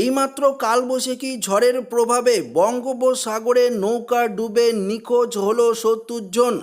এইমাত্র কালবৈশাখী ঝড়ের প্রভাবে বঙ্গোপসাগরে নৌকা ডুবে নিখোঁজ হলো সত্তর জন।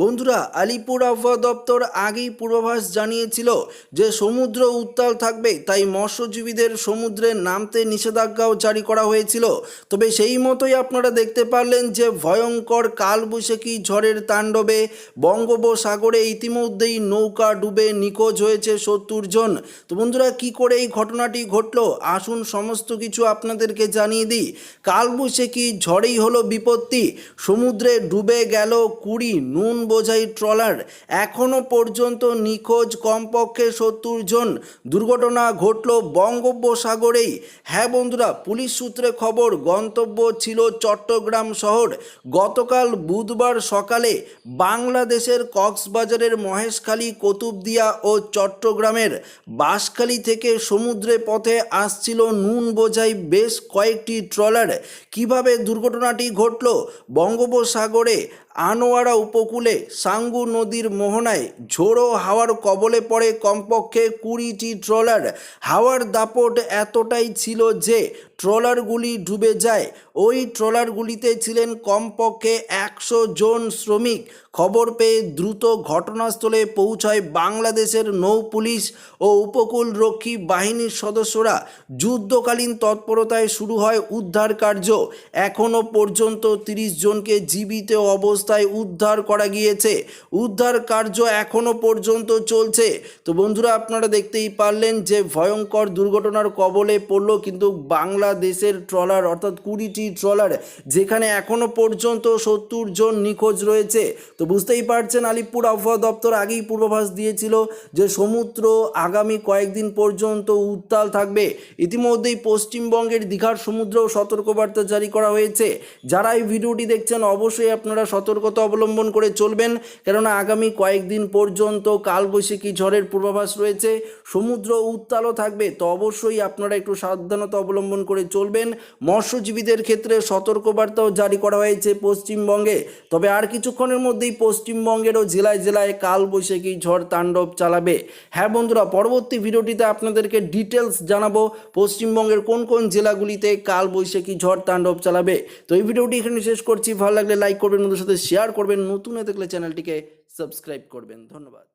বন্ধুরা, আলিপুর আবহাওয়া দপ্তর আগেই পূর্বাভাস জানিয়েছিল যে সমুদ্র উত্তাল থাকবে, তাই মৎস্যজীবীদের সমুদ্রে নামতে নিষেধাজ্ঞাও জারি করা হয়েছিল। তবে সেই মতোই আপনারা দেখতে পারলেন যে ভয়ঙ্কর কালবৈশাখী ঝড়ের তাণ্ডবে বঙ্গোপসাগরে ইতিমধ্যেই নৌকা ডুবে নিখোঁজ হয়েছে সত্তর জন। তো বন্ধুরা, কি করে এই ঘটনাটি ঘটলো? আসুন সমস্ত কিছু আপনাদেরকে জানিয়ে দিই। কালবৈশাখী ঝড়েই হলো বিপত্তি। সমুদ্রে ডুবে গেল কুড়ি নুন বোঝাই ট্রলার। এখনও পর্যন্ত নিখোঁজ কমপক্ষে সত্তর জন। দুর্ঘটনা ঘটল বঙ্গোপসাগরেই। হ্যাঁ বন্ধুরা, পুলিশ সূত্রে খবর, গন্তব্য ছিল চট্টগ্রাম শহর। গতকাল বুধবার সকালে বাংলাদেশের কক্সবাজারের মহেশখালী, কুতুবদিয়া ও চট্টগ্রামের বাঁশখালী থেকে সমুদ্রে পথে আসছিল নুন। বোঝাই বেশ কয়েকটি ট্রলার কীভাবে দুর্ঘটনাটি ঘটল বঙ্গোপসাগরে আনোয়ারা উপকূলে সাঙ্গু নদীর মোহনায় ঝোড়ো হাওয়ার কবলে পড়ে কমপক্ষে কুড়িটি ট্রলার। হাওয়ার দাপট এতটাই ছিল যে ট্রলারগুলি ডুবে যায়। ওই ট্রলারগুলিতে ছিলেন কমপক্ষে একশো জন শ্রমিক। খবর পেয়ে দ্রুত ঘটনাস্থলে পৌঁছায় বাংলাদেশের নৌ পুলিশ ও উপকূল রক্ষী বাহিনীর সদস্যরা। যুদ্ধকালীন তৎপরতায় শুরু হয় উদ্ধার কার্য। এখনও পর্যন্ত তিরিশ জনকে জীবিত অবস্থায় উদ্ধার করা গিয়েছে। উদ্ধার কার্য এখনও পর্যন্ত চলছে। তো বন্ধুরা, আপনারা দেখতেই পারলেন যে ভয়ঙ্কর দুর্ঘটনার কবলে পড়ল কিন্তু বাংলাদেশের ট্রলার, অর্থাৎ কুড়িটি ট্রলার, যেখানে এখনও পর্যন্ত সত্তর জন নিখোঁজ রয়েছে। তো বুঝতেই পারছেন, আলিপুর আবহাওয়া দপ্তর আগেই পূর্বাভাস দিয়েছিল যে সমুদ্র আগামী কয়েকদিন পর্যন্ত উত্তাল থাকবে। ইতিমধ্যেই পশ্চিমবঙ্গের দীঘার সমুদ্রেও সতর্কবার্তা জারি করা হয়েছে। যারা এই ভিডিওটি দেখছেন, অবশ্যই আপনারা সতর্কতা অবলম্বন করে চলবেন। কেননা আগামী কয়েকদিন পর্যন্ত কালবৈশাখী ঝড়ের পূর্বাভাস রয়েছে। সমুদ্র উত্তালও থাকবে। তো অবশ্যই আপনারা একটু সাবধানতা অবলম্বন করে চলবেন। মৎস্যজীবীদের ক্ষেত্রে সতর্কবার্তাও জারি করা হয়েছে পশ্চিমবঙ্গে। তবে আর কিছুক্ষণের মধ্যেই পশ্চিমবঙ্গেরও জেলায় জেলায় কালবৈশাখী ঝড় তাণ্ডব চালাবে। হ্যাঁ বন্ধুরা, পরবর্তী ভিডিওটিতে আপনাদেরকে ডিটেলস জানাব পশ্চিমবঙ্গের কোন কোন জেলাগুলিতে কালবৈশাখী ঝড় তাণ্ডব চালাবে। তো এই ভিডিওটি এখানে শেষ করছি। ভালো লাগলে লাইক করবেন বন্ধুদের সাথে শেয়ার করবেন নতুন হয়ে থাকলে চ্যানেলটিকে সাবস্ক্রাইব করবেন। ধন্যবাদ।